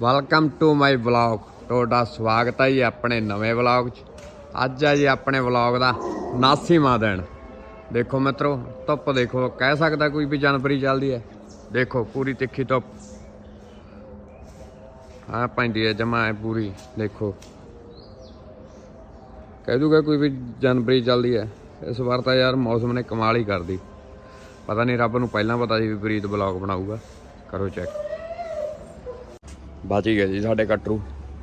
Welcome to my vlog ਤੁਹਾਡਾ ਸਵਾਗਤ ਹੈ ਜੀ ਆਪਣੇ ਨਵੇਂ ਵਲੌਗ 'ਚ। ਅੱਜ ਹੈ ਜੀ ਆਪਣੇ ਵਲੌਗ ਦਾ 79ਵਾਂ ਦਿਨ। ਦੇਖੋ ਮਿੱਤਰੋ, ਧੁੱਪ ਦੇਖੋ, ਕਹਿ ਸਕਦਾ ਕੋਈ ਵੀ ਜਨਵਰੀ ਚੱਲਦੀ ਹੈ। ਦੇਖੋ, ਪੂਰੀ ਤਿੱਖੀ ਧੁੱਪ। ਆ ਪੈਂਦੀ ਹੈ ਜਮਾ ਹੈ ਪੂਰੀ, ਦੇਖੋ। ਕਹਿ ਦੂਗਾ ਕੋਈ ਵੀ ਜਨਵਰੀ ਚੱਲਦੀ ਹੈ। ਇਸ ਵਾਰ ਤਾਂ ਯਾਰ ਮੌਸਮ ਨੇ ਕਮਾਲ ਹੀ ਕਰਦੀ ਪਤਾ ਨਹੀਂ, ਰੱਬ ਨੂੰ ਪਹਿਲਾਂ ਪਤਾ ਸੀ ਵੀ ਪ੍ਰੀਤ ਵਲੌਗ ਬਣਾਊਗਾ। ਕਰੋ ਚੈੱਕ ਬਚ ਹੀ ਗਿਆ ਜੀ ਸਾਡੇ ਕਟਰੂ।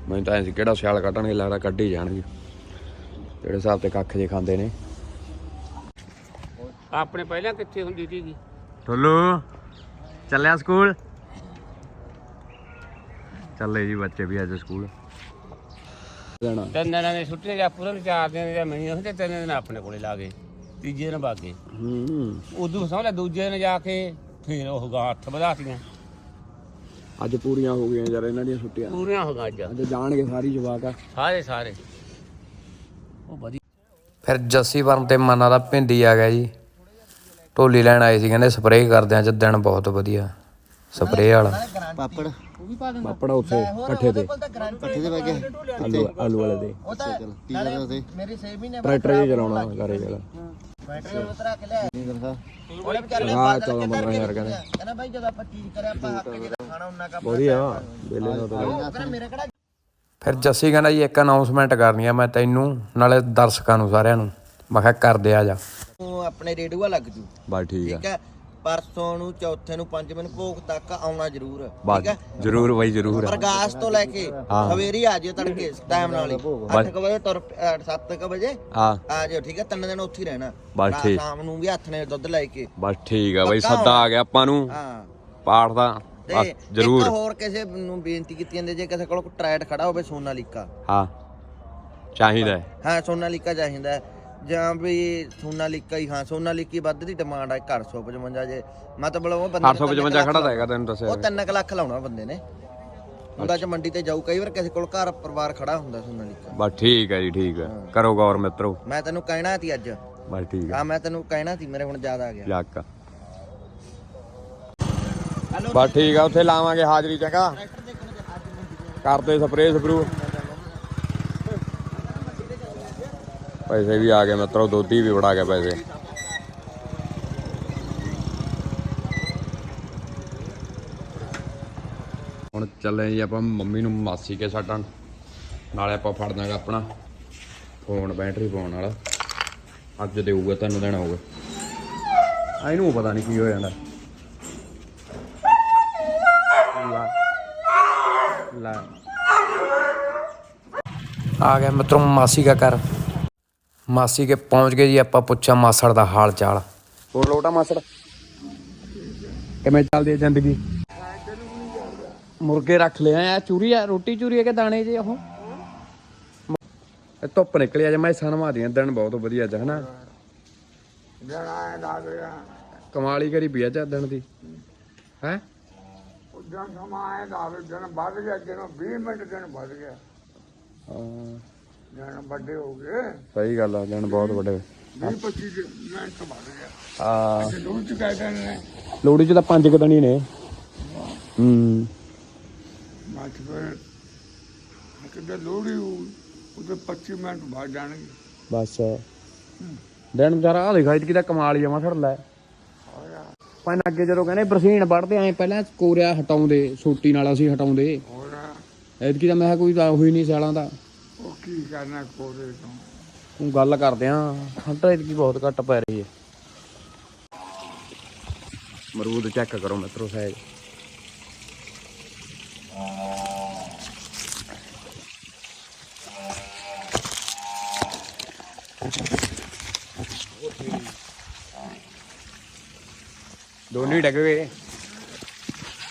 ਮੈਨੂੰ ਤਾਂ ਐਂ ਸੀ ਕਿਹੜਾ ਸਿਆਲ ਕੱਢਣਗੇ ਲੱਗਦਾ ਕੱਢ ਹੀ ਜਾਣਗੇ। ਜਿਹੜੇ ਹਿਸਾਬ ਤੇ ਕੱਖ ਜੇ ਖਾਂਦੇ ਨੇ। ਆਪਣੇ ਪਹਿਲਾਂ ਕਿੱਥੇ ਹੁੰਦੀ ਸੀਗੀ? ਟੋਲੂ ਚੱਲਿਆ ਸਕੂਲ? ਚੱਲੇ ਜੀ ਬੱਚੇ ਵੀ ਅੱਜ ਸਕੂਲ। ਤਿੰਨ ਦਿਨਾਂ ਦੇ ਛੁੱਟੀਆਂ ਜਾਂ ਪੂਰਨ ਚਾਰ ਦਿਨ ਜਾਂ ਮਹੀਨੇ ਹੁੰਦੇ ਤਿੰਨ ਦਿਨ ਆਪਣੇ ਕੋਲੇ ਲਾ ਗਏ ਤੀਜੇ ਦਿਨ ਬਾਗੇ ਹੂੰ। ਉਦੋਂ ਸਮਝ ਲੈ ਦੂਜੇ ਦਿਨ ਜਾ ਕੇ ਫੇਰ ਉਹ ਗਾ ਹੱਥ ਵਧਾਤੀਆਂ। ਅੱਜ ਪੂਰੀਆਂ ਹੋ ਗਈਆਂ ਯਾਰ ਇਹਨਾਂ ਦੀਆਂ ਛੁੱਟੀਆਂ। ਪੂਰੀਆਂ ਹੋ ਗਈਆਂ ਅੱਜ। ਅੱਜ ਜਾਣਗੇ ਸਾਰੀ ਜਵਾਕ। ਆ ਸਾਰੇ ਸਾਰੇ। ਉਹ ਵਧੀਆ। ਫਿਰ ਜੱਸੀ ਵਰਨ ਤੇ ਮਨਾ ਦਾ ਭਿੰਡੀ ਆ ਗਿਆ ਜੀ। ਢੋਲੀ ਲੈਣ ਆਏ ਸੀ ਕਹਿੰਦੇ ਸਪਰੇਅ ਕਰਦੇ ਆ ਅੱਜ ਦਿਨ ਬਹੁਤ ਵਧੀਆ। ਸਪਰੇਅ ਵਾਲਾ। ਪਾਪੜ। ਪਾਪੜਾ ਉੱਥੇ ਇਕੱਠੇ ਤੇ ਪੱਠੇ ਦੇ ਵਾਗੇ ਆਲੂ ਆਲੂ ਵਾਲੇ ਦੇ। ਚਲ ਕੀ ਕਰਦਾ ਉਥੇ। ਮੇਰੀ 6 ਮਹੀਨੇ ਟਰੈਕਟਰ ਹੀ ਚਲਾਉਣਾ ਕਰੇ ਜਿਹੜਾ ਬੈਟਰੀ ਉਤਰਾ ਕੇ ਲੈ ਨਹੀਂ ਕਰਦਾ ਉਹਨੇ ਵਿਚਾਰੇ ਨੇ ਹਾਂ ਬਾਦਲ ਚੌਦਾਂ ਕੇ ਪੰਦਰਾਂ ਹਜ਼ਾਰ ਕਹਿੰਦੇ ਕਹਿੰਦਾ ਭਾਈ ਜਦੋਂ ਆਪਾਂ ਚੀਜ਼ ਕਰਿਆ ਆਪਾਂ ਹੱਕ ਜਿਹੜਾ ਖਾਣਾ ਉਹਨਾਂ ਕਾ ਵਧੀਆ ਵੇਲੇ ਨੂੰ ਤਾਂ ਉਹ ਕਹਿੰਦਾ ਮੇਰੇ ਕਿਹੜਾ ਫਿਰ ਜੱਸੀ ਕਹਿੰਦਾ ਜੀ ਇੱਕ ਅਨਾਉਂਸਮੈਂਟ ਕਰਨੀ ਆ ਮੈਂ ਤੈਨੂੰ ਨਾਲੇ ਦਰਸ਼ਕਾਂ ਨੂੰ ਸਾਰਿਆਂ ਨੂੰ। ਮੈਂ ਕਿਹਾ ਕਰਦੇ ਆ ਜਾ। ਤੂੰ ਆਪਣੇ ਰੇਡੂਆ ਲੱਗ ਜੂ। ਬਸ ਠੀਕ ਹੈ ਪਰਸੋਂ ਨੂੰ ਚੌਥੇ ਨੂੰ 5 ਮਿੰਟ ਭੋਗ ਤੱਕ ਆਉਣਾ ਜ਼ਰੂਰ। ਠੀਕ ਬਸ ਹੈ? ਜਰੂਰ ਬਾਈ ਜਰੂਰ। ਪ੍ਰਕਾਸ਼ ਤੋਂ ਲੈ ਕੇ ਸਵੇਰੀ ਆ ਜਿਓ ਤੜਕੇ ਟਾਈਮ ਨਾਲ ਹੀ। 8 ਵਜੇ ਤੁਰ 7 ਵਜੇ ਆ ਆ ਜਿਓ ਠੀਕ ਹੈ? ਤਿੰਨ ਦਿਨ ਉੱਥੇ ਹੀ ਰਹਿਣਾ। ਬਸ ਰਾਤ ਠੀਕ। ਸ਼ਾਮ ਨੂੰ ਵੀ ਹੱਥ ਨੇ ਦੁੱਧ ਲੈ ਕੇ। ਬਸ ਠੀਕ ਆ ਬਾਈ ਪੱਕਾ ਸੱਦਾ ਆ ਗਿਆ ਆਪਾਂ ਨੂੰ। ਹਾਂ। ਪਾਠ ਦਾ। ਤੇ ਬਸ ਇੱਕ ਜਰੂਰ। ਹੋਰ ਕਿਸੇ ਨੂੰ ਬੇਨਤੀ ਕੀਤੀ ਜਾਂਦੀ ਜੇ ਕਿਸੇ ਕੋਲ ਟਰੈਟ ਖੜਾ ਹੋਵੇ ਸੋਨਾਲੀਕਾ। ਹਾਂ। ਚਾਹੀਦਾ ਹੈ। ਹਾਂ ਸੋਨਾਲੀਕਾ ਚਾਹੀਦਾ ਹੈ। ਜਾਂ ਵੀ ਸੋਨਾਲੀਕਾ ਹੀ ਹਾਂ ਸੋਨਾਲੀਕੀ ਵੱਧ ਦੀ ਡਿਮਾਂਡ ਹੈ 855 ਜੇ। ਮਤਲਬ ਉਹ ਬੰਦੇ ਨੇ 855 ਖੜਾ ਤਾਂ ਹੈਗਾ ਤੈਨੂੰ ਦੱਸਿਆ ਉਹ 3 ਲੱਖ ਲਾਉਣਾ ਬੰਦੇ ਨੇ। ਹੁੰਦਾ ਚ ਮੰਡੀ ਤੇ ਜਾਊ ਕਈ ਵਾਰ ਕਿਸੇ ਕੋਲ ਘਰ ਪਰਿਵਾਰ ਖੜਾ ਹੁੰਦਾ ਸੋਨਾਲੀਕਾ। ਬਸ ਠੀਕ ਹੈ ਜੀ ਠੀਕ ਹੈ। ਕਰੋ ਗੌਰ ਮਿੱਤਰੋ। ਮੈਂ ਤੈਨੂੰ ਕਹਿਣਾ ਸੀ ਅੱਜ। ਬਸ ਠੀਕ ਹੈ ਹਾਂ ਮੈਂ ਤੈਨੂੰ ਕਹਿਣਾ ਸੀ ਮੇਰੇ ਹੁਣ ਯਾਦ ਆ ਗਿਆ। ਜੱਕ ਬਸ ਠੀਕ ਆ ਉੱਥੇ ਲਾਵਾਂਗੇ ਹਾਜ਼ਰੀ ਚੰਗਾ। ਕਰਦੇ ਸਪਰੇਅ ਸਪਰੂ ਪੈਸੇ ਵੀ ਆ ਗਏ, ਮਿੱਤਰੋ, ਦੋਧੀ ਵੀ ਬੜਾ ਗਿਆ ਪੈਸੇ। ਹੁਣ ਚੱਲੇ ਜੀ ਆਪਾਂ ਮੰਮੀ ਨੂੰ ਮਾਸੀ ਕੇ ਛੱਡਣ ਨਾਲੇ ਆਪਾਂ ਫੜ ਦਾਂਗੇ ਆਪਣਾ ਫੋਨ, ਬੈਟਰੀ ਪਾਉਣ ਵਾਲਾ। ਅੱਜ ਦੇਊਗਾ ਤੁਹਾਨੂੰ ਦੇਣਾ ਹੋਊਗਾ। ਆ ਇਹਨੂੰ ਪਤਾ ਨਹੀਂ ਕੀ ਹੋ ਜਾਂਦਾ। ਲੈ। ਆ ਗਿਆ ਮਿੱਤਰੋਂ ਮਾਸੀ ਦਾ ਘਰ। ਮਾਸੀ ਕੇ ਪਹੁੰਚ ਗਏ ਜੀ ਆਪਾਂ ਪੁੱਛਾਂ ਮਾਸੜ ਦਾ ਹਾਲ ਚਾਲ। ਹੋਰ ਲੋਟਾ ਮਾਸੜ? ਕਿਵੇਂ ਚੱਲਦੀ ਹੈ ਜ਼ਿੰਦਗੀ? ਮੁਰਗੇ ਰੱਖ ਲਿਆ ਆ ਚੂਰੀ ਆ ਰੋਟੀ ਚੂਰੀ ਹੈ ਕਿ ਦਾਣੇ ਜੇ ਉਹ? ਇਹ ਧੁੱਪ ਨਿਕਲੀ ਅੱਜ ਮੈਂ ਸਨਵਾ ਦੀਆਂ ਦਿਨ ਬਹੁਤ ਵਧੀਆ ਅੱਜ ਹਨਾ? ਕਮਾਲੀ ਕਰੀ ਪਈ ਅੱਜ ਦਿਨ ਦੀ? ਹੈ? ਉਦੋਂ ਸਮਾਂ ਆਇਆ ਦਾ ਦਿਨ ਵੱਧ ਗਿਆ ਦਿਨੋਂ 20 ਮਿੰਟ ਦਿਨ ਵੱਧ ਗਿਆ। ਦਿਨ ਵੱਡੇ ਹੋ ਗਏ। ਸਹੀ ਗੱਲ ਆ ਦਿਨ ਬਹੁਤ ਵੱਡੇ। 20 25 ਮਿੰਟ ਵੱਧ ਗਿਆ ਆ। ਤੇ ਚ ਨੇ ਲੋੜੀ ਚ ਤਾਂ ਪੰਜ ਕੁ ਦਿਨ ਹੀ ਨੇ। ਹੂੰ। ਮੱਚ ਫਿਰ ਕਿਤੇ ਲੋੜੀ ਉਹਦੇ 25 ਮਿੰਟ ਬਾਅਦ ਜਾਣਗੇ। ਬਸ। ਦਿਨ ਵਿਚਾਰਾ ਆ ਦਿਖਾਈ ਕਿਦਾ ਕਮਾਲ ਜਮਾ ਛੜ ਲੈ। ਪਹਿਲਾਂ ਅੱਗੇ ਜਦੋਂ ਕਹਿੰਦੇ ਬਰਸੀਨ ਵੜਦੇ ਐ ਪਹਿਲਾਂ ਕੋਰਿਆ ਹਟਾਉਂਦੇ ਸੋਟੀ ਨਾਲ ਅਸੀਂ ਹਟਾਉਂਦੇ। ਹੋਰ ਐਤਕੀ ਤਾਂ ਮੈਂ ਕਿਹਾ ਕੋਈ ਤਾਂ ਹੋਈ ਨਹੀਂ ਸਿਆਲਾਂ ਦਾ। ਕੀ ਕਰਨਾ ਕੋਰੇ ਤੋਂ? ਤੂੰ ਗੱਲ ਕਰਦੇ ਆ ਠੰਡ ਐਤਕੀ ਬਹੁਤ ਘੱਟ ਪੈ ਰਹੀ ਹੈ ਮਰੂਦ ਚੈੱਕ ਕਰੋ ਮਿੱਤਰੋ ਸਾਈਜ਼ ਦੋਨੇ ਹੀ ਡਿੱਗ ਗਏ।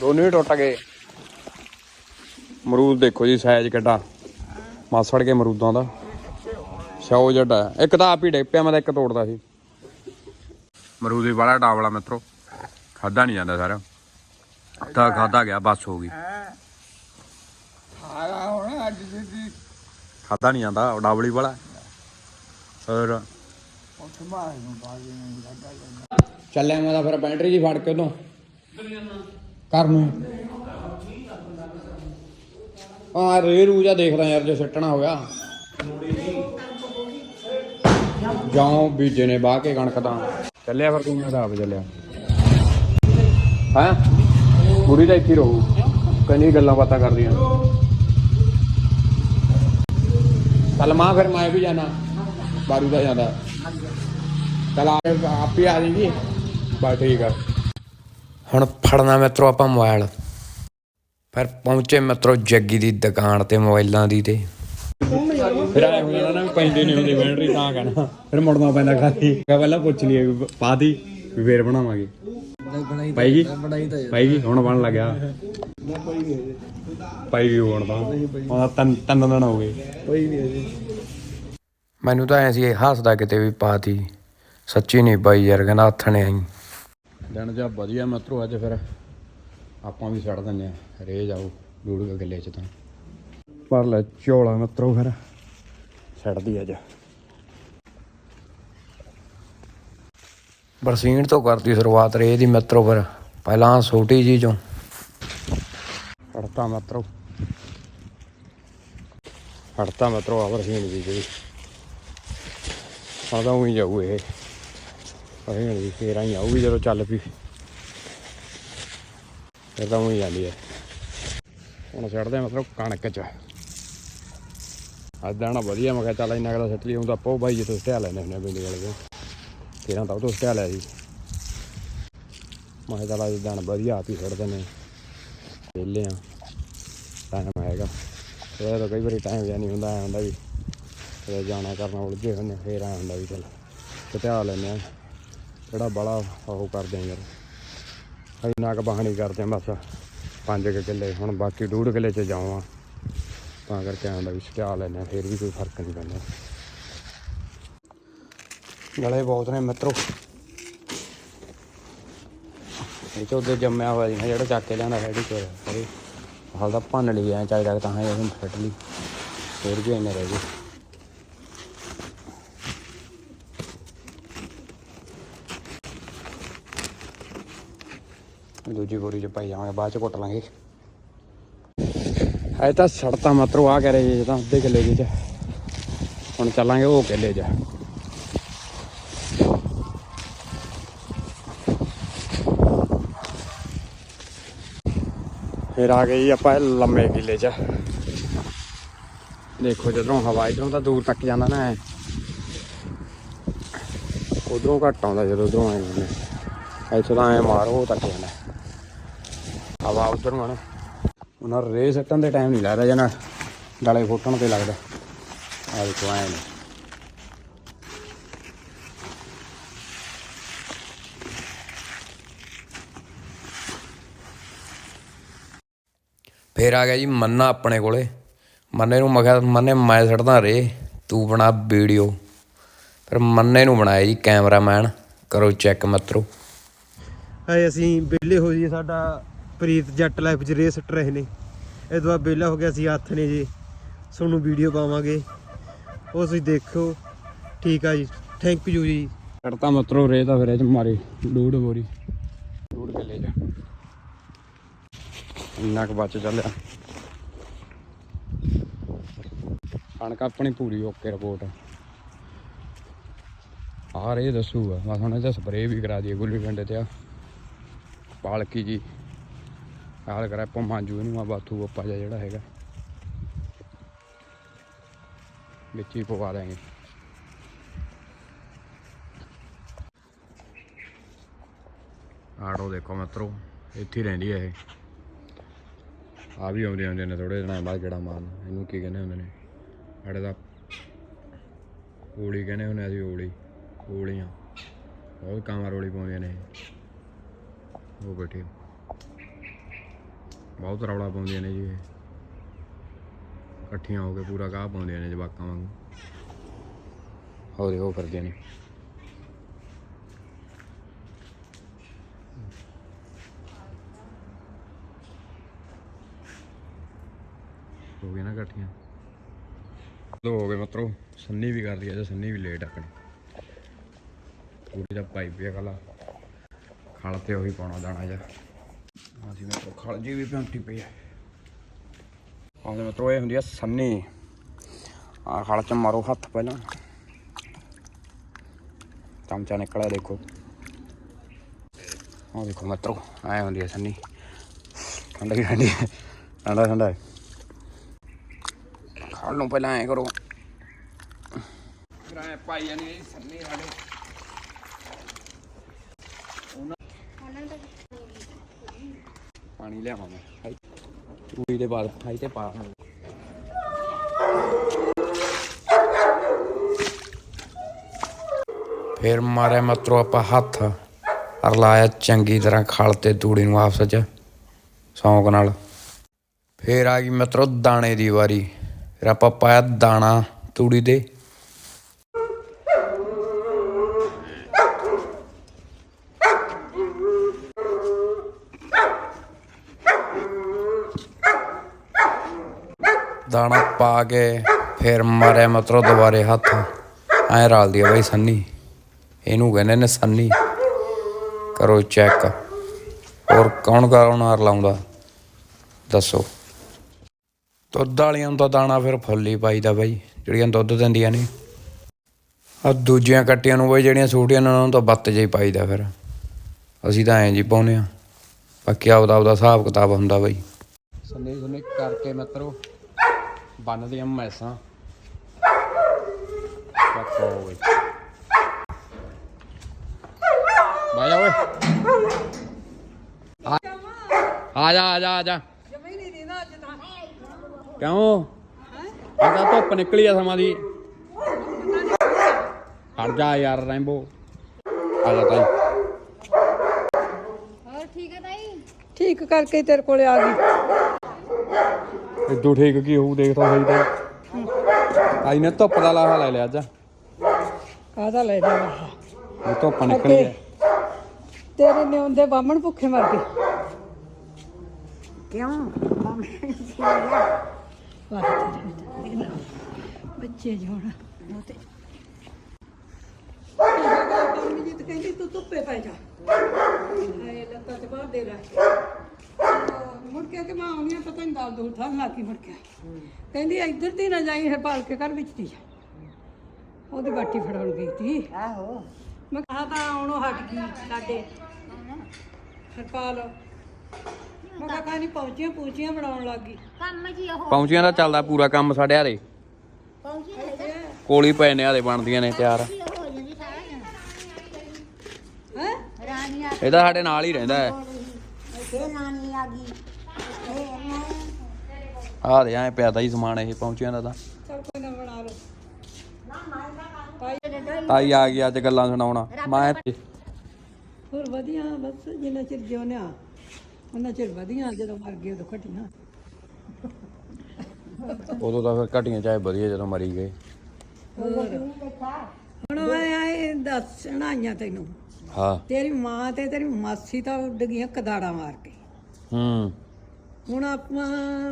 ਦੋਨੇ ਹੀ ਟੁੱਟ ਗਏ। ਮਰੂਦ ਦੇਖੋ ਜੀ ਸਾਈਜ਼ ਕਿੱਡਾ। ਮਾਸੜ ਕੇ ਮਰੂਦਾਂ ਦਾ। ਸ਼ਾਓ ਜੱਡਾ ਇੱਕ ਤਾਂ ਆਪ ਹੀ ਡਿੱਗ ਪਿਆ ਮੈਂ ਤਾਂ ਇੱਕ ਤੋੜਦਾ ਸੀ। ਮਰੂਦ ਵੀ ਬੜਾ ਡਾਵਲਾ ਮਿੱਤਰੋ ਖਾਦਾ ਨਹੀਂ ਜਾਂਦਾ ਸਾਰਾ। ਤਾਂ ਖਾਦਾ ਗਿਆ ਬਸ ਹੋ ਗਈ। ਆਇਆ ਹੁਣ ਅੱਜ ਦੀ ਦੀ ਖਾਦਾ ਨਹੀਂ ਜਾਂਦਾ ਉਹ ਡਾਵਲੀ ਵਾਲਾ। ਹੋਰ? ਚੱਲਿਆ ਮੈਂ ਤਾਂ ਫਿਰ ਬੈਟਰੀ ਜੀ ਫੜ ਕੇ ਉਦੋਂ। ਘਰ ਨੂੰ। ਆ ਰੇ ਰੂ ਜਾ ਦੇਖਦਾ ਯਾਰ, ਜੇ ਸਿੱਟਣਾ ਹੋਇਆ। ਜਾਂ ਬੀਜੇ ਨੇ ਬਾਹ ਕੇ ਕਣਕ ਤਾਂ। ਚੱਲਿਆ ਫਿਰ ਤੂੰ ਮੇਰਾ ਆਪ ਚੱਲਿਆ। ਹਾਂ? ਬੁੜੀ ਤਾਂ ਇੱਥੇ ਰਹੂ। ਕਈ ਗੱਲਾਂ ਬਾਤਾਂ ਕਰਦੀਆਂ। ਚੱਲ ਮਾਂ, ਫਿਰ ਮੈਂ ਵੀ ਜਾਣਾ ਬਾਰੂ ਦਾ ਜਾਂਦਾ। ਚੱਲ ਆ, ਆਪ ਹੀ ਆ ਜਾਈਏ ਬਸ ਠੀਕ ਆ। ਹੁਣ ਫੜਨਾ ਮਿੱਤਰੋ ਆਪਾਂ ਮੋਬਾਈਲ ਫਿਰ ਪਹੁੰਚੇ ਮਿੱਤਰੋ ਜੱਗੀ ਦੀ ਦੁਕਾਨ ਤੇ ਮੋਬਾਈਲਾਂ ਦੀ ਤੇ। ਫਿਰ ਆਏ ਹੋ ਜਾਣਾ ਨਾ ਪੈਂਦੇ ਨਹੀਂ ਹੁੰਦੇ ਬੈਟਰੀ ਤਾਂ ਕਹਿਣਾ। ਫਿਰ ਮੁੜਨਾ ਪੈਂਦਾ ਖਾਲੀ। ਕਹ ਪਹਿਲਾਂ ਪੁੱਛ ਲਈਏ ਪਾਤੀ ਵੀ ਫੇਰ ਬਣਾਵਾਂਗੇ। ਪਾਈਗੀ ਪਾਈਗੀ ਹੁਣ ਬਣ ਲੱਗਿਆ। ਪਾਈਗੀ ਹੁਣ ਤਾਂ। ਉਹਦਾ ਤਨ ਤਨ ਦਿਨ ਹੋ ਗਏ। ਮੈਨੂੰ ਤਾਂ ਐ ਸੀ ਹੱਸਦਾ ਕਿਤੇ ਵੀ ਪਾਤੀ ਸੱਚੀ ਨਹੀਂ ਬਾਈ ਯਾਰ ਕਹਿੰਦਾ ਹੱਥ ਨੇ ਆਈ। ਦਿਨ ਜਾ ਵਧੀਆ ਮਿੱਤਰੋ ਅੱਜ ਫਿਰ ਆਪਾਂ ਵੀ ਛੱਡ ਦਿੰਦੇ ਆ ਰੇ ਜਾਓ, ਡੂੜ ਕੇ ਕਿੱਲੇ ਚ ਤਾਂ। ਪਰ ਲੈ ਝੋਲਾ ਮਿੱਤਰੋ ਫਿਰ। ਛੱਡਦੀ ਅੱਜ। ਬਰਸੀਨ ਤੋਂ ਕਰਤੀ ਸ਼ੁਰੂਆਤ ਰੇ ਦੀ ਮਿੱਤਰੋ ਫਿਰ, ਪਹਿਲਾਂ ਛੋਟੀ ਜੀ ਚੋਂ। ਹੜਤਾ ਮਿੱਤਰੋ। ਹੜਤਾ ਮਿੱਤਰੋ ਆ ਬਰਸੀਨ ਦੀ ਜੀ ਆਦਾ ਉਹੀ ਜਾਊ ਇਹ। ਅਹੀਂ ਵੀ ਫੇਰ ਆਈ ਆਊਗੀ ਜਦੋਂ ਚੱਲ ਪਈ। ਫਿਰ ਤਾਂ ਉਹੀ ਜਾਂਦੀ ਹੈ ਹੁਣ ਛੱਡਦੇ ਮਤਲਬ ਕਣਕ ਚ। ਅੱਜ ਦਾਣਾ ਵਧੀਆ ਮੈਂ ਕਿਹਾ ਚੱਲ ਇੰਨਾ ਕਦਾ ਸੱਟ ਲਈ ਹੁਣ ਤਾਂ ਪੋ ਬਾਈ ਜਿੱਥੇ ਸਟਿਆ ਲੈਣੇ ਹੁੰਦੇ ਆ ਬਿੰਦੀ ਵਾਲੇ ਤੋਂ ਤੇਰਾਂ ਤਾਂ ਉਹ ਤੋਂ ਸਟਿਆ ਲਿਆ ਸੀ ਮੈਂ ਕਿਹਾ ਚੱਲ ਅੱਜ ਦਾਣਾ ਵਧੀਆ ਆਪ ਹੀ ਛੱਡਦੇ ਨੇ ਵਿਹਲੇ ਆ ਟਾਈਮ ਹੈਗਾ। ਇਹ ਤਾਂ ਕਈ ਵਾਰੀ ਟਾਈਮ ਜਾਂ ਨਹੀਂ ਹੁੰਦਾ, ਐ ਹੁੰਦਾ ਵੀ ਕਿਤੇ ਜਾਣਾ ਕਰਨਾ ਉਲਝੇ ਹੁੰਦੇ ਫੇਰ ਐ ਹੁੰਦਾ ਵੀ ਚੱਲ ਸਟਿਆ ਲੈਨੇ ਆ। ਜਿਹੜਾ ਬੜਾ ਉਹ ਕਰਦੇ ਯਾਰ। ਇੰਨਾ ਨਾਕ ਬਹਾਨੀ ਕਰਦੇ ਬਸ। ਪੰਜ ਕੁ ਕਿੱਲੇ, ਹੁਣ ਬਾਕੀ ਡੂਢ ਕਿੱਲੇ ਚ ਜਾਵਾਂ ਤਾਂ ਕਰਕੇ ਆਉਂਦਾ ਵੀ ਸਟਿਆ ਲੈਨੇ ਫੇਰ ਵੀ ਕੋਈ ਫ਼ਰਕ ਨਹੀਂ ਪੈਂਦਾ। ਗਲੇ ਬਹੁਤ ਨੇ ਮਿੱਤਰੋ। ਇਹ ਤੋਂ ਜੰਮਿਆ ਹੋਇਆ ਜੀ ਜਿਹੜਾ ਚੱਕ ਕੇ ਲਿਆਂਦਾ ਰੈਡੀ ਕਰ ਅਰੇ ਹਾਲ ਦਾ ਭੰਨ ਲਈ ਐ ਚਾਹੀਦਾ ਤਾਂ ਹੈ ਇਹ ਫਟ ਲਈ। ਫੇਰ ਵੀ ਇੰਨੇ ਰਹਿ ਗਏ। ਦੂਜੀ ਬੋਰੀ ਚ ਪਾਈ ਜਾਵਾਂਗੇ, ਬਾਅਦ ਚ ਕੁੱਟ ਲਾਂਗੇ। ਐ ਤਾਂ ਸੜਤਾ ਮਤਰੋ ਆ ਕਹਿ ਰਹੇ ਜੀ ਤਾਂ ਅੱਧੇ ਕਿੱਲੇ ਜੀ ਚ ਹੁਣ ਚੱਲਾਂਗੇ ਉਹ ਕਿੱਲੇ ਚ। ਫਿਰ ਆ ਗਏ ਆਪਾਂ ਲੰਮੇ ਕਿੱਲੇ ਚ। ਦੇਖੋ ਜਦੋਂ ਹਵਾ, ਇਧਰੋਂ ਤਾਂ ਦੂਰ ਤੱਕ ਜਾਂਦਾ ਨਾ ਐ ਉਧਰੋਂ ਘੱਟ ਆਉਂਦਾ ਜਦੋਂ ਉਧਰੋਂ ਆਏ ਨੇ ਇੱਥੇ ਤਾਂ ਐ ਮਾਰੋ ਤੱਕ ਜਾਂਦਾ। ਹਵਾ ਉਧਰੋਂ ਨਾ ਉਹਨਾਂ ਰੇ ਸੱਟਣ ਦੇ ਟਾਈਮ ਨਹੀਂ ਲੱਗਦਾ ਜਨਾ ਡਾਲੇ ਫੁੱਟਣ ਤੇ ਲੱਗਦਾ। ਆ ਦੇਖੋ ਐ ਨੇ। ਫੇਰ ਆ ਗਿਆ ਜੀ ਮੰਨਾ ਆਪਣੇ ਕੋਲੇ। ਮੰਨੇ ਨੂੰ ਮੈਂ ਕਿਹਾ ਮੰਨੇ ਮੈਂ ਛੱਡਦਾ ਰੇ ਤੂੰ ਬਣਾ ਵੀਡੀਓ। ਫਿਰ ਮੰਨੇ ਨੂੰ ਬਣਾਇਆ ਜੀ ਕੈਮਰਾਮੈਨ। ਕਰੋ ਚੈੱਕ ਮਤਰੋ। ਅਸੀਂ ਵਿਹਲੇ ਹੋ ਜੀ ਸਾਡਾ ਪ੍ਰੀਤ ਜੱਟ ਲਾਈਫ 'ਚ ਰੇਸ ਰਹੇ ਨੇ। ਇਹ ਤੋਂ ਬਾਅਦ ਵਿਹਲਾ ਹੋ ਗਿਆ ਸੀ, ਹੱਥ ਨੇ ਜੀ। ਤੁਹਾਨੂੰ ਵੀਡੀਓ ਪਾਵਾਂਗੇ। ਉਹ ਤੁਸੀਂ ਦੇਖੋ। ਠੀਕ ਆ ਜੀ। ਥੈਂਕ ਯੂ ਜੀ। ਛੱਡਤਾ ਮਤਰੋ ਰੇ ਤਾਂ ਫਿਰ ਇਹ ਚ ਮਾਰੀ। ਡੂੜ ਬੋਰੀ। ਡੂੜ ਕੇ ਲੈ ਜਾ। ਇੰਨਾ ਕੁ ਬਚ ਚੱਲਿਆ। ਕਣਕ ਆਪਣੀ ਪੂਰੀ ਓਕੇ ਰਿਪੋਰਟ ਆ। ਰੇ ਦੱਸੂਗਾ। ਬਸ ਹੁਣ ਇਹਦਾ ਸਪਰੇਅ ਵੀ ਕਰਾ ਦਈਏ ਗੁੱਲੀ ਡੰਡੇ ਤੇ ਆ। ਪਾਲਕੀ ਜੀ। ਹਾਲ ਕਰਾ ਪੰਮਾਂਜੂ ਇਹਨੂੰ ਆ ਬਾਥੂ ਬੱਪਾ ਜਿਹਾ ਜਿਹੜਾ ਹੈਗਾ। ਵਿੱਚ ਹੀ ਪਵਾ ਦਾਂਗੇ ਆੜੋ ਦੇਖੋ ਮਿੱਤਰੋ, ਇੱਥੇ ਰਹਿੰਦੀ ਹੈ ਇਹ। ਆ ਵੀ ਆਉਂਦੇ ਆਉਂਦੇ ਨੇ ਥੋੜੇ ਦਿਨਾਂ ਬਾਅਦ ਜਿਹੜਾ ਮਾਰਨ। ਇਹਨੂੰ ਕੀ ਕਹਿੰਦੇ ਹੁੰਦੇ ਨੇ? ਸਾਡੇ ਦਾ ਓਲੀ ਕਹਿੰਦੇ ਹੁੰਦੇ ਅਸੀਂ ਓਲੀ, ਓਲੀਆਂ। ਬਹੁਤ ਕਾਮਾਂ ਰੋਲੀ ਪਾਉਂਦੀਆਂ ਨੇ ਇਹ। ਉਹ ਬੈਠੇ। ਬਹੁਤ ਰੌਲਾ ਪਾਉਂਦੀਆਂ ਨੇ ਜੀ ਇਹ। ਇਕੱਠੀਆਂ ਹੋ ਕੇ ਪੂਰਾ ਗਾਹ ਪਾਉਂਦੀਆਂ ਨੇ ਜਵਾਕਾਂ ਵਾਂਗੂ। ਹੌਲੇ ਹੋ ਫਿਰਦੀਆਂ ਨੇ। ਹੋ ਗਏ ਨਾ ਇਕੱਠੀਆਂ। ਦੋ ਹੋ ਗਏ ਮਤਰੋ ਸੰਨੀ ਵੀ ਕਰਦੀ ਹੈ ਤੇ ਸੰਨੀ ਵੀ ਲੇਟ ਆਪਣੀ। ਪੂਰੀ ਦਾ ਪਾਈਪ ਵੀ ਖਲਾ ਖਲ ਤੇ ਉਹੀ ਪਾਉਣਾ ਦਾਣਾ ਜਾ ਅਸੀਂ ਮਤਲਬ ਖਲ ਜੀ ਵੀ ਪਿਉਂਟੀ ਪਈ ਹੈ। ਆਹ ਮਿੱਤਰੋ, ਇਹ ਹੁੰਦੀ ਆ ਸੰਨੀ। ਆ ਖਲ ਚ ਮਾਰੋ ਹੱਥ ਪਹਿਲਾਂ। ਚਮਚਾ ਨਿਕਲਿਆ, ਦੇਖੋ। ਆਹ ਦੇਖੋ, ਮਿੱਤਰੋ, ਐ ਹੁੰਦੀ ਆ ਸੰਨੀ। ਠੰਡਾ ਹੀ। ਠੰਡੀ, ਠੰਡਾ ਠੰਡਾ ਹੈ। ਖਲ ਨੂੰ ਪਹਿਲਾਂ ਐ ਕਰੋ। ਗਰਾਏ ਪਾਈ ਜਾਨੀ ਸੰਨੀ ਸਾਡੇ। ਪਾਣੀ ਲਿਆਵਾਂ ਮੈਂ ਚੂੜੀ ਦੇ ਬਾਅਦ ਹਾਈ ਤੇ ਪਾ ਫਿਰ ਮਾਰੇ ਮਤਰੋ ਆਪਾਂ ਹੱਥ। ਅਰ ਲਾਇਆ ਚੰਗੀ ਤਰ੍ਹਾਂ ਖਲ ਤੇ ਤੂੜੀ ਨੂੰ ਆਪਸ ਚ ਸੌਂਕ ਨਾਲ। ਫਿਰ ਆ ਗਈ ਮਤਰੋ ਦਾਣੇ ਦੀ ਵਾਰੀ। ਫਿਰ ਆਪਾਂ ਪਾਇਆ ਦਾਣਾ ਤੂੜੀ ਦੇ ਦਾਣਾ ਪਾ ਕੇ ਫਿਰ ਮਾਰਿਆ ਮਤਰੋ ਦੁਬਾਰੇ ਹੱਥ। ਐ ਰਲ ਦਿਆ ਬਈ ਸੰਨੀ। ਇਹਨੂੰ ਕਹਿੰਦੇ ਨੇ ਸੰਨੀ। ਕਰੋ ਚੈੱਕ। ਹੋਰ ਕੌਣ ਕੌਣ ਲਾਉਂਦਾ? ਦੱਸੋ। ਦੁੱਧ ਵਾਲੀਆਂ ਨੂੰ ਤਾਂ ਦਾਣਾ ਫਿਰ ਫੁੱਲ ਹੀ ਪਾਈਦਾ ਬਾਈ, ਜਿਹੜੀਆਂ ਦੁੱਧ ਦਿੰਦੀਆਂ ਨੇ। ਆ ਦੂਜੀਆਂ ਕੱਟੀਆਂ ਨੂੰ ਬਈ, ਜਿਹੜੀਆਂ ਛੋਟੀਆਂ ਨੇ ਉਹਨਾਂ ਨੂੰ ਤਾਂ ਬੱਤ ਜਿਹਾ ਹੀ ਪਾਈਦਾ ਫਿਰ। ਅਸੀਂ ਤਾਂ ਐਂ ਜੀ ਪਾਉਨੇ ਆ ਬਾਕੀ ਆਪਦਾ ਆਪਦਾ ਹਿਸਾਬ ਕਿਤਾਬ ਹੁੰਦਾ ਬਾਈ। ਸੰਨੇ ਸੰਨੇ, ਕਰਕੇ ਮਿੱਤਰੋ ਬੰਨਦੇ ਆ ਮੈਸਾਂ। ਚੱਕੋ ਓਏ ਬਾਇਆ ਓਏ। ਆ ਆ ਜਾ ਆ ਜਾ ਆ ਜਾ। ਕਿਉਂ? ਆ ਤਾਂ ਧੁੱਪ ਨਿਕਲੀ ਆ ਸਮਾਂ ਦੀ। ਹਟ ਜਾ ਯਾਰ ਰੈਂਬੋ। ਆ ਜਾ ਤਾਈ। ਹੋਰ ਠੀਕ ਹੈ ਤਾਈ? ਠੀਕ ਕਰਕੇ ਤੇਰੇ ਕੋਲੇ ਆ ਗਈ। ਇਦੋਂ ਠੀਕ ਕੀ ਹੋਊ ਦੇਖਦਾ ਸਹੀ ਤਾਂ। ਆਈ ਨੇ ਧੁੱਪ ਦਾ ਲਾਹਾ ਲੈ ਲਿਆ ਅੱਜ। ਕਾਹਦਾ ਲੈ ਜਾਣਾ ਇਹ ਧੁੱਪ ਨਿਕਲੀ ਹੈ ਤੇਰੇ ਨੇ ਉਹਦੇ ਬਾਹਮਣ ਭੁੱਖੇ ਮਰ ਗਏ। ਕਿਉਂ? ਬੱਚੇ ਜੋੜ ਉਹ ਤੇ ਪਰਮਜੀਤ ਕਹਿੰਦੀ ਤੂੰ ਧੁੱਪੇ ਪੈ ਜਾ। ਆਏ ਲੱਤਾਂ ਤੇ ਬਾਹਰ ਦੇ ਰੱਖ ਮੁੜ ਕੇ ਕਿ ਮੈਂ ਆਉਣੀ ਆ ਪਤਾ ਨਹੀਂ ਦਰਦ ਉਠਾ ਲੱਗੀ ਮੁੜ ਕੇ ਕਹਿੰਦੀ ਇੱਧਰ ਦੀ ਨਾ ਜਾਈ ਹੈ ਪਾਲ ਕੇ ਘਰ ਵਿੱਚ ਦੀ ਉਹਦੀ ਬਾਟੀ ਫੜਾਉਣ ਗਈ ਤੀ। ਆਹੋ। ਮੈਂ ਕਹਾ ਤਾਂ ਆਉਣੋਂ ਹਟ ਗਈ ਸਾਡੇ। ਹਰਪਾਲ ਮੈਂ ਕਹਾ ਕਾਹਨੀ ਪਹੁੰਚੀਆਂ ਪੂਚੀਆਂ ਬਣਾਉਣ ਲੱਗ ਗਈ? ਕੰਮ ਜੀ ਉਹ ਪਹੁੰਚੀਆਂ ਦਾ ਚੱਲਦਾ ਪੂਰਾ ਕੰਮ ਸਾਡੇ ਹਾਰੇ। ਪਹੁੰਚੀ ਨਹੀਂ ਕੋਲੀ ਪਏ ਨੇ ਹਾਰੇ ਬਣਦੀਆਂ ਨੇ ਤਿਆਰ। ਹੋ ਜਾਂਦੀ ਸਾਰਾ ਹੈ? ਰਾਣੀ ਆ ਇਹਦਾ ਸਾਡੇ ਨਾਲ ਹੀ ਰਹਿੰਦਾ ਹੈ। ਫੇਰ ਨਾਨੀ ਆ ਗਈ। ਆਹ ਦੇ ਐ ਪਿਆ ਤਾਂ ਹੀ ਸਮਾਨ ਇਹ ਪਹੁੰਚਿਆਂ ਦਾ। ਤਾਂ ਚਲ ਕੋਈ ਨਾ ਬਣਾ ਲਓ। ਤਾਈ ਆ ਗਈ ਅੱਜ ਗੱਲਾਂ ਸੁਣਾਉਣਾ। ਮੈਂ ਹੋਰ ਵਧੀਆ ਬਸ ਜਿੰਨਾ ਚਿਰ ਜਿਉਣਿਆ ਉਹਨਾਂ ਚਿਰ ਵਧੀਆ ਜਦੋਂ ਮਰ ਗਏ ਉਦੋਂ ਘਟੀਆਂ। ਉਦੋਂ ਤਾਂ ਫਿਰ ਘਟੀਆਂ ਚਾਹੇ ਵਧੀਆ ਜਦੋਂ ਮਰੀ ਗਏ। ਹੁਣ ਮੈਂ ਆਏ ਦੱਸਣਾ ਆਈਆਂ ਤੈਨੂੰ। ਹਾਂ। ਤੇਰੀ ਮਾਂ ਤੇ ਤੇਰੀ ਮਾਸੀ ਤਾਂ ਉੱਡ ਗਈਆਂ ਕਦਾੜਾ ਮਾਰ ਕੇ। ਹੂੰ। ਹੁਣ ਆਪਾਂ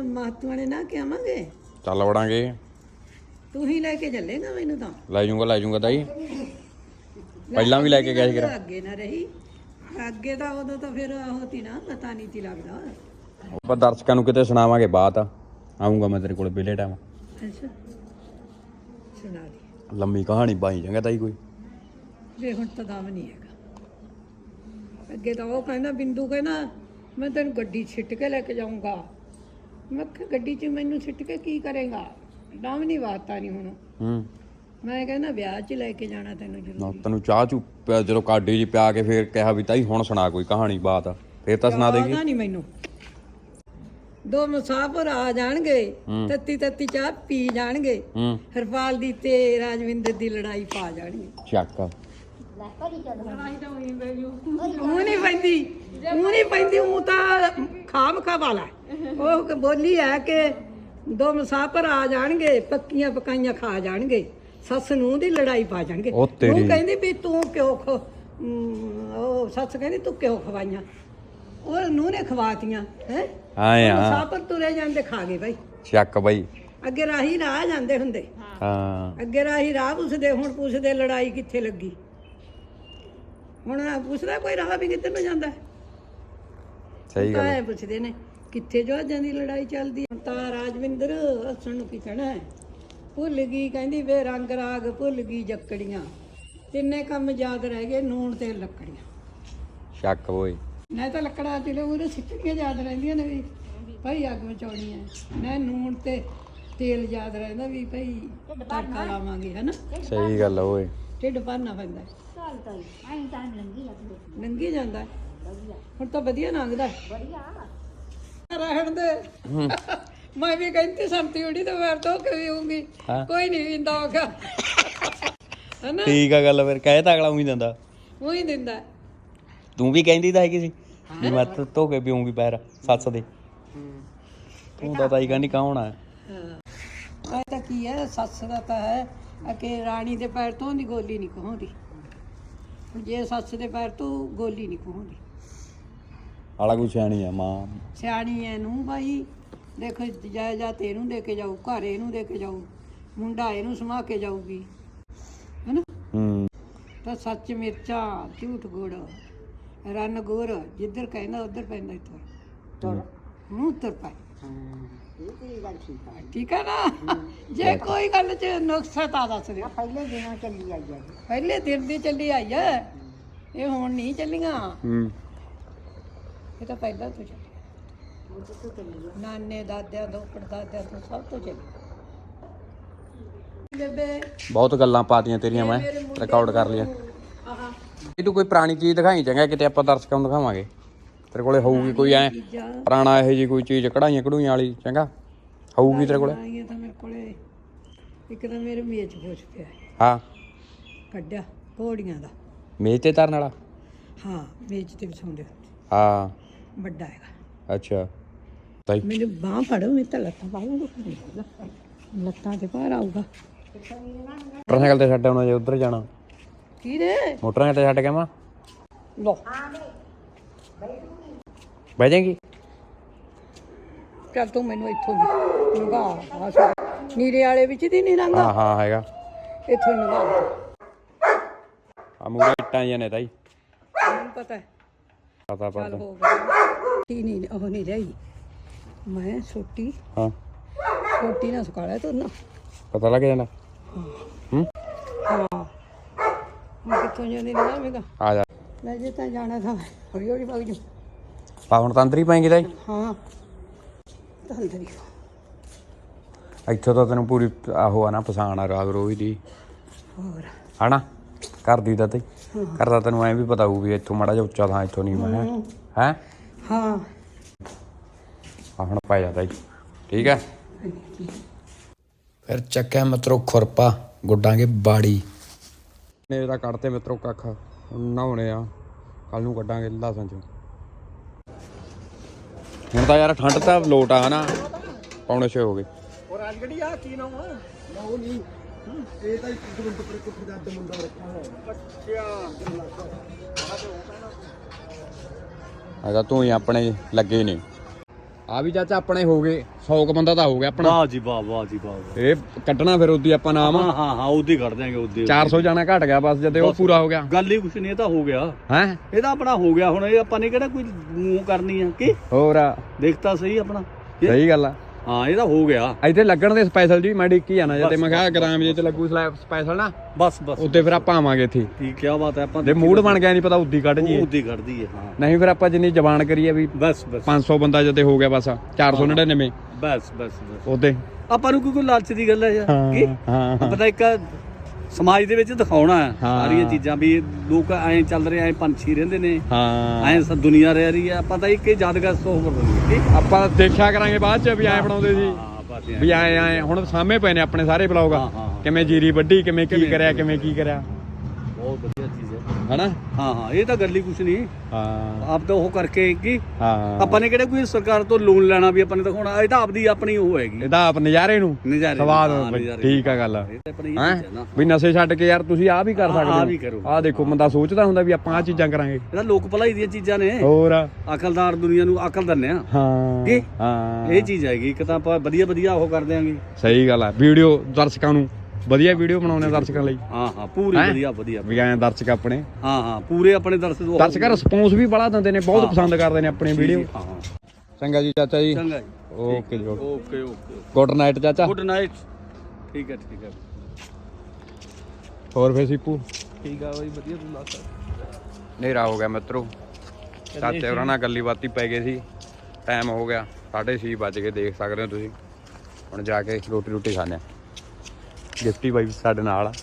ਮਹਾਤਮਾ ਨੇ ਨਾ ਕਿਹਾਵਾਂਗੇ? ਚੱਲ ਵੜਾਂਗੇ। ਤੂੰ ਹੀ ਲੈ ਕੇ ਚੱਲੇ ਨਾ ਮੈਨੂੰ ਤਾਂ। ਲੈ ਜਾਊਂਗਾ ਲੈ ਜਾਊਂਗਾ ਤਾਈ। ਪਹਿਲਾਂ ਵੀ ਲੈ ਕੇ ਗਿਆ ਸੀ ਕਿਰਾ ਅੱਗੇ ਨਾ ਰਹੀ। ਅੱਗੇ ਤਾਂ ਉਦੋਂ ਤਾਂ ਫਿਰ ਹੋਤੀ ਨਾ ਪਤਾ ਨਹੀਂ ਤੀ ਲੱਗਦਾ। ਆਪਾਂ ਦਰਸ਼ਕਾਂ ਨੂੰ ਕਿਤੇ ਸੁਣਾਵਾਂਗੇ ਬਾਤ। ਆਉਂਗਾ ਮੈਂ ਤੇਰੇ ਕੋਲ ਵਿਲੇ ਟਾਈਮ ਅੱਛਾ। ਸੁਣਾ ਦੀ। ਲੰਮੀ ਕਹਾਣੀ ਬਾਈ ਜਾਂਗਾ ਤਾਈ ਕੋਈ। ਵੇ ਹੁਣ ਤਾਂ ਦਮ ਨਹੀਂ ਹੈਗਾ। ਅੱਗੇ ਤਾਂ ਉਹ ਕਹਿੰਦਾ ਬਿੰਦੂ ਕਹਿੰਦਾ ਮੈਂ ਤੈਨੂੰ ਗੱਡੀ ਛਿੱਟ ਕੇ ਲੈ ਕੇ ਜਾਊਂਗਾ। ਮੈਂ ਕਿਹਾ ਗੱਡੀ 'ਚ ਮੈਨੂੰ ਛਿੱਟ ਕੇ ਕੀ ਕਰੇਗਾ? ਦਮ ਨਹੀਂ ਵਾਤਾ ਨਹੀਂ ਹੁਣ। ਹੂੰ। ਮੈਂ ਕਹਿੰਦਾ ਵਿਆਹ 'ਚ ਲੈ ਕੇ ਜਾਣਾ ਤੈਨੂੰ ਨਾ ਜ਼ਰੂਰ ਤੈਨੂੰ ਚਾਹ ਚੂ ਪਿਆ ਜਦੋਂ ਕਾਡੀ ਜੀ ਪਿਆ ਕੇ ਫੇਰ ਕਿਹਾ ਵੀ ਤਾਈ ਹੁਣ ਸੁਣਾ ਕੋਈ ਕਹਾਣੀ ਬਾਤ। ਫੇਰ ਤਾਂ ਸੁਣਾ ਦੇਗੀ ਪਤਾ ਨਹੀਂ ਮੈਨੂੰ। ਦੋ ਮੁਸਾਫਰ ਆ ਜਾਣਗੇ ਤੱਤੀ ਤੱਤੀ ਚਾਹ ਪੀ ਜਾਣਗੇ। ਹੂੰ। ਹਰਪਾਲ ਦੀ ਤੇ ਰਾਜਵਿੰਦਰ ਦੀ ਲੜਾਈ ਪਾ ਜਾਣਗੇ ਚੱਕ। ਉਹ। ਨਹੀਂ ਪੈਂਦੀ ਉਹ ਨਹੀਂ ਪੈਂਦੀ ਉਹ ਤਾਂ ਖਾਮ ਖਾ ਵਾਲਾ ਉਹ ਕ- ਬੋਲੀ ਹੈ ਕਿ ਦੋ ਮੁਸਾਫਰ ਆ ਜਾਣਗੇ ਪੱਕੀਆਂ ਪਕਾਈਆਂ ਖਾ ਜਾਣਗੇ ਸੱਸ ਨੂੰ ਦੀ ਲੜਾਈ ਪਾ ਜਾਣਗੇ। ਉਹ ਤੇਰੀ। ਉਹ ਕਹਿੰਦੀ ਵੀ ਤੂੰ ਕਿਉਂ ਖ ਅਮ, ਉਹ ਸੱਸ ਕਹਿੰਦੀ ਤੂੰ ਕਿਉਂ ਖਵਾਈਆਂ? ਉਹ ਨੂੰ ਨੇ ਖਵਾਤੀਆਂ ਹੈ? ਆਏ ਆ ਮੁਸਾਫਰ ਤੁਰੇ ਜਾਂਦੇ ਖਾ ਗਏ ਭਾਈ ਚੱਕ ਬਈ। ਅੱਗੇ ਰਾਹੀ ਰਾਹ ਜਾਂਦੇ ਹੁੰਦੇ। ਹਾਂ। ਅੱਗੇ ਰਾਹੀ ਰਾਹ ਪੁੱਛਦੇ ਹੁਣ ਪੁੱਛਦੇ ਲੜਾਈ ਕਿੱਥੇ ਲੱਗੀ? ਹੁਣ ਪੁੱਛਦਾ ਕੋਈ ਰਾਹ ਵੀ ਕਿੱਧਰ ਨੂੰ ਜਾਂਦਾ ਹੈ? ਸਹੀ ਗੱਲ ਇਹ ਪੁੱਛਦੇ ਨੇ ਕਿੱਥੇ ਜਹਾਜ਼ਾਂ ਦੀ ਲੜਾਈ ਚੱਲਦੀ ਹੈ? ਤਾਂ ਰਾਜਵਿੰਦਰ ਹੱਸਣ ਨੂੰ ਕੀ ਕਹਿਣਾ ਹੈ। ਭੁੱਲ ਗਈ ਕਹਿੰਦੀ ਵੇ ਰੰਗ ਰਾਗ ਭੁੱਲ ਗਈ ਜੱਕੜੀਆਂ। ਤਿੰਨੇ ਕੰਮ ਯਾਦ ਰਹਿ ਗਏ ਨੂਣ ਤੇ ਲੱਕੜੀਆਂ। ਸ਼ੱਕ ਓਏ ਮੈਂ ਤਾਂ ਲੱਕੜਾਂ ਤੇ ਉਹਦੇ ਸਿੱਟਣੀਆਂ ਯਾਦ ਰਹਿੰਦੀਆਂ ਨੇ ਵੀ ਭਾਈ ਅੱਗ ਮਚਾਉਣੀ ਹੈ। ਮੈਂ ਨੂਣ ਤੇ ਤੇਲ ਯਾਦ ਰਹਿੰਦਾ ਵੀ ਭਾਈ ਤੜਕਾ ਲਾਵਾਂਗੇ ਹਨਾ? ਸਹੀ ਗੱਲ ਆ ਓਏ ਢਿੱਡ ਭਰਨਾ ਪੈਂਦਾ ਹੈ। ਚੱਲ ਤਾਂ ਐਂ ਤਾਂ ਲੰਗੀ ਲੱਗਦੀ ਲੰਘੀ ਜਾਂਦਾ ਹੈ। ਹੁਣ ਤਾਂ ਵਧੀਆ ਲੰਘਦਾ ਵਧੀਆ। ਰਹਿਣ ਦੇ। ਮੈਂ ਵੀ ਕਹਿੰਦੀ ਸੰਤੀ ਉੜੀ ਤੇ ਮੈਂ ਤੋਂ ਕਿ ਵੀਉਂਗੀ ਕੋਈ ਨਹੀਂ ਵਿੰਦਾ ਹੋਗਾ ਹਨਾ? ਠੀਕ ਆ ਗੱਲ ਫਿਰ ਕਹਿ ਤਾਂ ਅਗਲਾ ਉਹੀ ਦਿੰਦਾ। ਉਹੀ ਦਿੰਦਾ ਹੈ। ਤੂੰ ਵੀ ਕਹਿੰਦੀ ਤਾਂ ਹੈਗੀ ਸੀ ਵੀ ਮੈਂ ਤਾਂ ਧੋ ਕੇ ਪੀਉਂਗੀ ਪੈਰ ਸੱਸ ਦੇ। ਤੂੰ ਤਾਂ ਤਾਈ ਕਹਿੰਦੀ ਕੌਣ ਆ? ਹਾਂ। ਇਹ ਤਾਂ ਕੀ ਹੈ ਸੱਸ ਦਾ ਤਾਂ ਹੈ ਆ ਕਿ ਰਾਣੀ ਦੇ ਪੈਰ ਤੋਂ ਦੀ ਗੋਲੀ ਨਹੀਂ ਕਹਾਉਂਦੀ ਜੇ ਸੱਸ ਦੇ ਪੈਰ ਤੋਂ ਗੋਲੀ ਨਹੀਂ ਕਹਾਉਂਦੀ ਆਲਾ ਕੋਈ ਸਿਆਣੀ ਆ ਮਾਂ। ਸਿਆਣੀ ਐ ਨੂੰ ਭਾਈ ਦੇਖੋ ਜਾਇਦਾਦ ਇਹਨੂੰ ਦੇ ਕੇ ਜਾਊ ਘਰ ਇਹਨੂੰ ਦੇ ਕੇ ਜਾਊ ਮੁੰਡਾ ਇਹਨੂੰ ਸਮਾ ਕੇ ਜਾਊਗੀ। ਹੈਨਾ? ਹੂੰ। ਤਾਂ ਸੱਚ ਮਿਰਚਾਂ ਝੂਠ ਗੁੜ ਰੰਨ ਗੁਰ ਜਿੱਧਰ ਕਹਿੰਦਾ ਉਧਰ ਪੈਂਦਾ ਇੱਥੋਂ। ਤੁਰ ਨੂੰ ਤੁਰ ਠੀਕ ਹੈ ਨਾ? ਜੇ ਕੋਈ ਗੱਲ ਚ ਨੁਕਸਾ ਤਾਂ ਦੱਸ ਦਿਓ। ਪਹਿਲੇ ਦਿਨੋਂ ਚੱਲੀ ਆਈ ਹੈ ਪਹਿਲੇ ਦਿਨ ਦੀ ਚੱਲੀ ਆਈ ਐ ਇਹ ਹੁਣ ਨਹੀਂ ਚੱਲੀਆਂ? ਹੂੰ। ਇਹ ਤਾਂ ਪਹਿਲਾਂ ਤੋਂ ਚੱਲੀ ਨਾਨੇ ਦਾਦਿਆਂ ਤੋਂ ਪੜਦਾਦਿਆਂ ਤੋਂ ਸਭ ਤੋਂ ਚੱਲੀ ਬੇਬੇ ਬਹੁਤ ਗੱਲਾਂ ਪਾਤੀਆਂ ਤੇਰੀਆਂ ਮੈਂ। ਰਿਕਾਰਡ ਕਰ ਲਿਆ। ਆਹਾ। ਇਹ ਤੂੰ ਕੋਈ ਪੁਰਾਣੀ ਚੀਜ਼ ਦਿਖਾਈ? ਚੰਗਾ ਕਿਤੇ ਆਪਾਂ ਦਰਸ਼ਕਾਂ ਨੂੰ ਦਿਖਾਵਾਂਗੇ। ਤੇਰੇ ਕੋਲੇ ਹੋਊਗੀ ਕੋਈ ਐ ਪੁਰਾਣਾ ਇਹੋ ਜੀ ਕੋਈ ਚੀਜ਼ ਕਢਾਈਆਂ ਕਢੂਈਆਂ ਵਾਲੀ ਚੰਗਾ? ਹੋਊਗੀ ਤੇਰੇ ਕੋਲੇ? ਆਈਆਂ ਤਾਂ ਮੇਰੇ ਕੋਲੇ ਇੱਕ ਤਾਂ ਮੇਰੇ ਮੇਚ ਪੁੱਛ ਪਿਆ। ਹੈ, ਹਾਂ ਕੱਢਿਆ ਘੋੜੀਆਂ ਦਾ। ਮੇਜ਼ ਤੇ ਵਾਲਾ? ਹਾਂ ਵਿਛਾਉਂਦੇ ਹਾਂ। ਵੱਡਾ ਹੈਗਾ। ਅੱਛਾ। ਤਾਈ ਮੈਨੂੰ ਬਾਹ ਫੜੋ ਮੈਂ ਤਾਂ ਲੱਤਾਂ ਪਾਉਂਗਾ ਲੱਤਾਂ ਤੇ ਭਾਰ ਆਊਗਾ। ਮੋਟਰਸਾਈਕਲ ਤੇ ਛੱਡ ਆਉਣਾ ਜੇ ਉਧਰ ਜਾਣਾ। ਕੀ ਰੇ ਮੋਟਰਸਾਈਕਲ ਤੇ ਛੱਡ ਕੇ ਆਵਾਂ। ਲੋ ਬਹਿ ਜਾਏਗੀ? ਚੱਲ ਤੂੰ ਮੈਨੂੰ ਇੱਥੋਂ ਦੀ ਨਗਾ ਆਸ ਨੀਰੇ ਵਾਲੇ ਵਿੱਚ ਦੀ ਨਹੀਂ ਲੰਘਾ ਹਾਂ ਹਾਂ ਹੈਗਾ। ਇੱਥੋਂ ਨਗਾ ਆ। ਮੂਰੇ ਇੱਟਾਂ ਜਿਹੀਆਂ ਨੇ ਤਾਈ। ਮੈਨੂੰ ਪਤਾ ਹੈ। ਪਤਾ ਚੱਲ ਪਤਾ ਹੋ ਗਿਆ। ਟੀ ਨਹੀਂ ਉਹ ਨਹੀਂ ਰਹੀ। ਮੈਂ ਛੋਟੀ ਹਾਂ। ਛੋਟੀ ਨਾ ਸੁਕਾਲਿਆ ਤੂੰ ਨਾ। ਪਤਾ ਲੱਗ ਜਾਂਦਾ ਹੂੰ। ਹਾਂ? ਮੈਂ ਕਿੱਥੋਂ ਜਾਂਦੀ ਨਾ ਮੇਗਾ ਆ ਜਾ। ਲੈ ਜੇ ਤਾਂ ਜਾਣਾ ਤਾਂ ਹੌਲੀ ਹੌਲੀ ਵਗ ਜਾ ਆ ਹੁਣ ਤਾਂ ਹੀ ਪਾਏਂਗੀ ਤਾਈ। ਹਾਂ। ਤਾਂ ਅੰਦਰ ਹੀ ਇੱਥੋਂ ਤਾਂ ਤੈਨੂੰ ਪੂਰੀ ਆਹੋ ਆ ਨਾ ਪਛਾਣ ਆ ਰਾਗ ਰੋਹੀ ਦੀ। ਹੋਰ। ਹਨਾ? ਕਰਦੀ ਤਾਂ ਤਾਈ। ਕਰਦਾ ਤੈਨੂੰ ਐ ਵੀ ਪਤਾ ਹੋਊ ਵੀ ਇੱਥੋਂ ਮਾੜਾ ਜਿਹਾ ਉੱਚਾ ਥਾਂ ਇੱਥੋਂ ਨਹੀਂ ਮੈਂ। ਹੈ। ਹਾਂ? ਆ ਹੁਣ ਪੈ ਜਾਂਦਾ ਜੀ ਠੀਕ ਹੈ? ਫਿਰ ਚੱਕਿਆ ਮਿੱਤਰੋ ਖੁਰਪਾ ਗੁੱਡਾਂਗੇ ਬਾੜੀ। ਨੇ ਦਾ ਕੱਢਤੇ ਮਿੱਤਰੋ ਕੱਖ। ਹੁਣ ਨਹਾਉਣੇ ਆ। ਕੱਲ ਨੂੰ ਕੱਢਾਂਗੇ ਲਸਣ ਚ। ਹੁਣ ਤਾਂ ਯਾਰ ਠੰਡ ਤਾਂ ਲੋਟ ਆ ਹਨਾ। ਪੌਣੇ ਛੇ ਹੋ ਗਏ। ਔਰ ਰਾਜਗੜੀ ਆ? ਕੀ ਨਾਮ ਆ? ਨਾ ਉਹ ਨਹੀਂ। ਇਹ ਤਾਂ ਗੋਬਿੰਦਪੁਰ ਕੁੱਠੀ ਦਾ ਅੱਧ ਮੁੰਡਾ ਰੱਖਿਆ ਹੋਇਆ। ਹੈਗਾ ਤੂੰ ਹੀ ਆਪਣੇ ਲੱਗੇ ਨੇ। ਆ ਵੀ ਚਾਚਾ ਆਪਣੇ ਹੋ ਗਏ 100 ਕ ਬੰਦਾ ਤਾਂ ਹੋ ਗਿਆ ਆਪਣਾ। ਵਾਹ ਜੀ ਵਾਹ ਵਾਹ ਜੀ ਵਾਹ ਇਹ ਕੱਢਣਾ ਫਿਰ ਉਦੀ ਆਪਾਂ ਨਾਮ। ਹਾਂ ਹਾਂ ਹਾਂ ਉਹਦੀ ਕੱਢ ਦਿਆਂਗੇ ਉਹਦੀ 400 ਜਾਣਾ ਘਟ ਗਿਆ ਬਸ ਜਦੇ ਉਹ ਪੂਰਾ ਹੋ ਗਿਆ। ਗੱਲ ਹੀ ਕੁਛ ਨਹੀਂ ਇਹ ਤਾਂ ਹੋ ਗਿਆ। ਹੈ? ਇਹ ਤਾਂ ਆਪਣਾ ਹੋ ਗਿਆ ਹੁਣ ਇਹ ਆਪਾਂ ਨੇ ਕਿਹੜਾ ਕੋਈ ਮੂੰਹ ਕਰਨੀ ਆ ਕੀ? ਹੋਰ ਆ, ਦੇਖਤਾ ਸਹੀ ਆਪਣਾ। ਇਹ- ਸਹੀ ਗੱਲ ਆ। ਹਾਂ ਇਹ ਤਾਂ ਹੋ ਗਿਆ। ਇੱਥੇ ਲੱਗਣ ਦੇ ਸਪੈਸ਼ਲ ਜੀ ਮੈਂ ਡਿੱਕੀ ਜਾਣਾ ਜਦੇ ਮੈਂ ਕਿਹਾ ਗ੍ਰਾਮ ਜੇ ਚ ਲੱਗੂ ਸਪੈਸ਼ਲ ਨਾ ਬਸ ਬਸ ਉੱਤੇ ਫਿਰ ਆਪਾਂ ਆਵਾਂਗੇ ਇੱਥੇ। ਠੀਕ ਕੀ ਬਾਤ ਹੈ ਆਪਾਂ ਜੇ ਮੂਡ ਬਣ ਗਿਆ ਨਹੀਂ ਪਤਾ ਉੱਦੀ ਕੱਢ ਜੀ ਉਹਦੀ ਕੱਢਦੀ ਹੈ ਹਾਂ। ਨਹੀਂ ਫਿਰ ਆਪਾਂ ਜਿੰਨੀ ਜ਼ਬਾਨ ਕਰੀਏ ਵੀ ਬਸ ਬਸ। 500 ਬੰਦਾ ਜਦੇ ਹੋ ਗਿਆ ਬਸ 499 ਬਸ ਬਸ ਬਸ। ਉਹਦੇ ਆਪਾਂ ਨੂੰ ਕੋਈ ਲਾਲਚ ਦੀ ਗੱਲ ਹੈ ਯਾਰ ਕੀ? ਹਾਂ। ਆਪਾਂ ਤਾਂ ਇੱਕ ਸਮਾਜ ਦੇ ਵਿੱਚ ਦਿਖਾਉਣਾ ਹੈ ਹਾਂ। ਸਾਰੀਆਂ ਚੀਜ਼ਾਂ ਵੀ ਲੋਕ ਐਂ ਚੱਲ ਰਹੇ ਐਂ ਪੰਛੀ ਰਹਿੰਦੇ ਨੇ। ਹਾਂ। ਐਂ ਦੁਨੀਆ ਰਹਿ ਰਹੀ ਹੈ। ਆਪਾਂ ਤਾਂ ਇੱਕ ਹੀ ਯਾਦਗਾਰ ਸੋ ਕਰ ਦਿੰਦੇ ਠੀਕ? ਆਪਾਂ ਦੇਖਿਆ ਕਰਾਂਗੇ ਬਾਅਦ ਚ ਵੀ ਐ ਬਣਾਉਂਦੇ ਸੀ। ਹਾਂ ਬਸ ਐਂ। ਵੀ ਐ ਐ ਹੁਣ ਸਾਹਮਣੇ ਪਏ ਨੇ ਆਪਣੇ ਸਾਰੇ ਬਲੌਗ। ਹਾਂ, ਹਾਂ। ਕਿਵੇਂ ਜੀਰੀ ਵੱਢੀ ਕਿਵੇਂ ਕੀ ਕਰਿਆ ਕਿਵੇਂ ਕੀ ਕਰਿਆ ਬਹੁਤ ਵਧੀਆ ਚੀਜ਼ ਹੈ ਹਨਾ? ਹਾਂ ਹਾਂ ਇਹ ਤਾਂ ਗੱਲ ਹੀ ਕੁਛ ਨਹੀਂ। ਹਾਂ। ਆਪ ਤਾਂ ਉਹ ਕਰਕੇ ਕਿ ਹਾਂ। ਆਪਾਂ ਨੇ ਕਿਹੜਾ ਕੋਈ ਸਰਕਾਰ ਤੋਂ ਲੋਨ ਲੈਣਾ ਵੀ ਆਪਾਂ ਨੇ ਦਿਖਾਉਣਾ ਇਹ ਤਾਂ ਆਪਦੀ ਆਪਣੀ ਉਹ ਹੈਗੀ। ਇਹਦਾ ਆਪ ਨਜ਼ਾਰੇ ਨੂੰ। ਨਜ਼ਾਰੇ ਸਵਾਦ ਹਾਂ। ਠੀਕ ਆ ਗੱਲ ਇਹ ਤਾਂ ਇਹ ਹੈ? ਹੈ ਵੀ ਨਸ਼ੇ ਛੱਡ ਕੇ ਯਾਰ ਤੁਸੀਂ ਆਹ ਵੀ ਕਰ ਸਕਦੇ ਵੀ ਕਰੋ। ਆਹ ਦੇਖੋ ਬੰਦਾ ਸੋਚਦਾ ਹੁੰਦਾ ਵੀ ਆਪਾਂ ਆਹ ਚੀਜ਼ਾਂ ਕਰਾਂਗੇ। ਇਹ ਤਾਂ ਲੋਕ ਭਲਾਈ ਦੀਆਂ ਚੀਜ਼ਾਂ ਨੇ। ਹੋਰ। ਅਕਲਦਾਰ ਦੁਨੀਆ ਨੂੰ ਅਕਲ ਦਿੰਨੇ ਆ। ਹਾਂ ਕੀ? ਹਾਂ। ਇਹ ਚੀਜ਼ ਹੈਗੀ ਇੱਕ ਤਾਂ ਆਪਾਂ ਵਧੀਆ ਵਧੀਆ ਉਹ ਕਰ ਦਿਆਂਗੇ। ਸਹੀ ਗੱਲ ਆ। ਵੀਡੀਓ ਦਰਸ਼ਕਾਂ ਨੂੰ ਵਧੀਆ ਵੀਡੀਓ ਬਣਾਉਣੇ ਦਰਸ਼ਕਾਂ ਲਈ। ਹਾਂ ਹਾਂ ਪੂਰੀ ਹੈਂ? ਵਧੀਆ ਵਧੀਆ ਵੀ ਐਂ ਦਰਸ਼ਕ ਆਪਣੇ। ਹਾਂ ਹਾਂ ਪੂਰੇ ਆਪਣੇ ਦਰਸ਼ਕ ਉਹ- ਦਰਸ਼ਕ ਰਿਸਪੌਂਸ ਵੀ ਬੜਾ ਦਿੰਦੇ ਨੇ ਬਹੁਤ। ਪਸੰਦ ਕਰਦੇ ਨੇ ਆਪਣੀ ਵੀਡੀਓ ਹਾਂ ਹਾਂ। ਚੰਗਾ ਜੀ ਚਾਚਾ ਜੀ। ਚੰਗਾ ਜੀ। ਓਕੇ ਜੀ ਓਕੇ। ਓਕੇ ਗੁੱਡ ਨਾਈਟ ਚਾਚਾ। ਗੁੱਡ ਨਾਈਟ ਠੀਕ ਹੈ ਠੀਕ ਹੈ। ਹੋਰ ਫੇ ਸੀਪੂ? ਠੀਕ ਆ ਬਾਈ ਵਧੀਆ ਤੂੰ ਦੱਸ। ਹਨੇਰਾ ਹੋ ਗਿਆ ਮਿੱਤਰੋ। ਚਾਚੇ ਹੋਰਾਂ ਨਾਲ ਗੱਲੀ ਬਾਤੀ ਪੈ ਗਏ ਸੀ। ਟਾਈਮ ਹੋ ਗਿਆ। 6:30 ਵੱਜ ਗਏ ਦੇਖ ਸਕਦੇ ਹੋ ਤੁਸੀਂ। ਹੁਣ ਜਾ ਕੇ ਰੋਟੀ ਰੋਟੀ ਖਾਣੇ ਆ। ਗਿਫਟੀ ਬਾਈ ਸਾਡੇ ਨਾਲ ਆ।